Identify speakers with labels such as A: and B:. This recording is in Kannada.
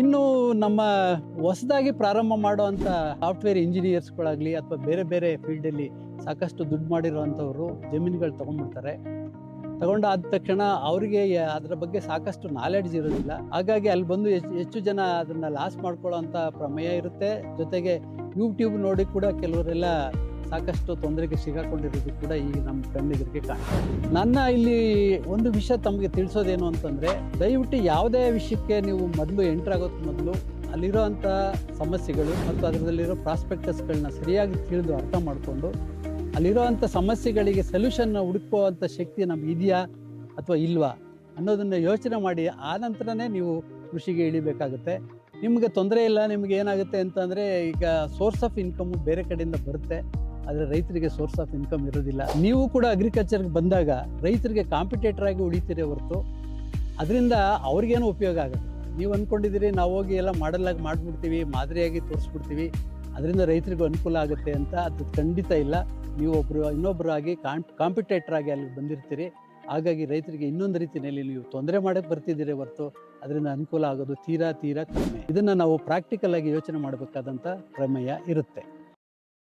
A: ಇನ್ನು ನಮ್ಮ ಹೊಸದಾಗಿ ಪ್ರಾರಂಭ ಮಾಡುವಂಥ ಸಾಫ್ಟ್ವೇರ್ ಇಂಜಿನಿಯರ್ಸ್ಗಳಾಗಲಿ ಅಥವಾ ಬೇರೆ ಬೇರೆ ಫೀಲ್ಡಲ್ಲಿ ಸಾಕಷ್ಟು ದುಡ್ಡು ಮಾಡಿರುವಂಥವರು ಜಮೀನುಗಳು ತೊಗೊಂಡ್ಬಿಡ್ತಾರೆ. ತಗೊಂಡಾದ ತಕ್ಷಣ ಅವರಿಗೆ ಅದರ ಬಗ್ಗೆ ಸಾಕಷ್ಟು ನಾಲೆಡ್ಜ್ ಇರೋದಿಲ್ಲ. ಹಾಗಾಗಿ ಅಲ್ಲಿ ಬಂದು ಹೆಚ್ಚು ಜನ ಅದನ್ನು ಲಾಸ್ ಮಾಡ್ಕೊಳ್ಳೋ ಅಂಥ ಪ್ರಮೇಯ ಇರುತ್ತೆ. ಜೊತೆಗೆ ಯೂಟ್ಯೂಬ್ ನೋಡಿ ಕೂಡ ಕೆಲವರೆಲ್ಲ ಸಾಕಷ್ಟು ತೊಂದರೆಗೆ ಸಿಗಾಕೊಂಡಿರೋದು ಕೂಡ ಈಗ ನಮ್ಮ ಕಣ್ಣಿಗೆ ಕಾಣ್ತಾ. ನನ್ನ ಇಲ್ಲಿ ಒಂದು ವಿಷಯ ತಮಗೆ ತಿಳಿಸೋದೇನು ಅಂತಂದರೆ, ದಯವಿಟ್ಟು ಯಾವುದೇ ವಿಷಯಕ್ಕೆ ನೀವು ಮೊದಲು ಎಂಟರ್ ಆಗೋದು ಮೊದಲು ಅಲ್ಲಿರೋಂಥ ಸಮಸ್ಯೆಗಳು ಮತ್ತು ಅದರಲ್ಲಿರೋ ಪ್ರಾಸ್ಪೆಕ್ಟಸ್ಗಳನ್ನ ಸರಿಯಾಗಿ ತಿಳಿದು ಅರ್ಥ ಮಾಡಿಕೊಂಡು ಅಲ್ಲಿರೋವಂಥ ಸಮಸ್ಯೆಗಳಿಗೆ ಸೊಲ್ಯೂಷನ್ನ ಹುಡುಕುವಂಥ ಶಕ್ತಿ ನಮ್ಗೆ ಇದೆಯಾ ಅಥವಾ ಇಲ್ವಾ ಅನ್ನೋದನ್ನು ಯೋಚನೆ ಮಾಡಿ, ಆ ನಂತರನೇ ನೀವು ಕೃಷಿಗೆ ಇಳಿಬೇಕಾಗುತ್ತೆ ನಿಮಗೆ ತೊಂದರೆ ಇಲ್ಲ, ನಿಮಗೆ ಏನಾಗುತ್ತೆ ಅಂತಂದರೆ ಈಗ ಸೋರ್ಸ್ ಆಫ್ ಇನ್ಕಮ್ ಬೇರೆ ಕಡೆಯಿಂದ ಬರುತ್ತೆ ಆದರೆ ರೈತರಿಗೆ ಸೋರ್ಸ್ ಆಫ್ ಇನ್ಕಮ್ ಇರೋದಿಲ್ಲ. ನೀವು ಕೂಡ ಅಗ್ರಿಕಲ್ಚರ್ಗೆ ಬಂದಾಗ ರೈತರಿಗೆ ಕಾಂಪಿಟೇಟರ್ ಆಗಿ ಉಳಿತೀರಿ ಹೊರತು ಅದರಿಂದ ಅವ್ರಿಗೇನು ಉಪಯೋಗ ಆಗುತ್ತೆ ನೀವು ಅಂದ್ಕೊಂಡಿದ್ದೀರಿ ನಾವು ಹೋಗಿ ಎಲ್ಲ ಮಾಡಲಾಗಿ ಮಾಡಿಬಿಡ್ತೀವಿ, ಮಾದರಿಯಾಗಿ ತೋರಿಸ್ಬಿಡ್ತೀವಿ, ಅದರಿಂದ ರೈತರಿಗೂ ಅನುಕೂಲ ಆಗುತ್ತೆ ಅಂತ ಅದು ಖಂಡಿತ ಇಲ್ಲ. ನೀವು ಒಬ್ಬರು ಇನ್ನೊಬ್ಬರು ಆಗಿ ಕಾಂ ಕಾಂಪಿಟೇಟರ್ ಆಗಿ ಅಲ್ಲಿ ಬಂದಿರ್ತೀರಿ. ಹಾಗಾಗಿ ರೈತರಿಗೆ ಇನ್ನೊಂದು ರೀತಿಯಲ್ಲಿ ನೀವು ತೊಂದರೆ ಮಾಡೋಕ್ಕೆ ಬರ್ತಿದ್ದೀರಿ ಹೊರತು ಅದರಿಂದ ಅನುಕೂಲ ಆಗೋದು ತೀರಾ ತೀರಾ ಕಡಿಮೆ. ಇದನ್ನು ನಾವು ಪ್ರಾಕ್ಟಿಕಲ್ ಆಗಿ ಯೋಚನೆ ಮಾಡಬೇಕಾದಂಥ ಪ್ರಮೇಯ ಇರುತ್ತೆ.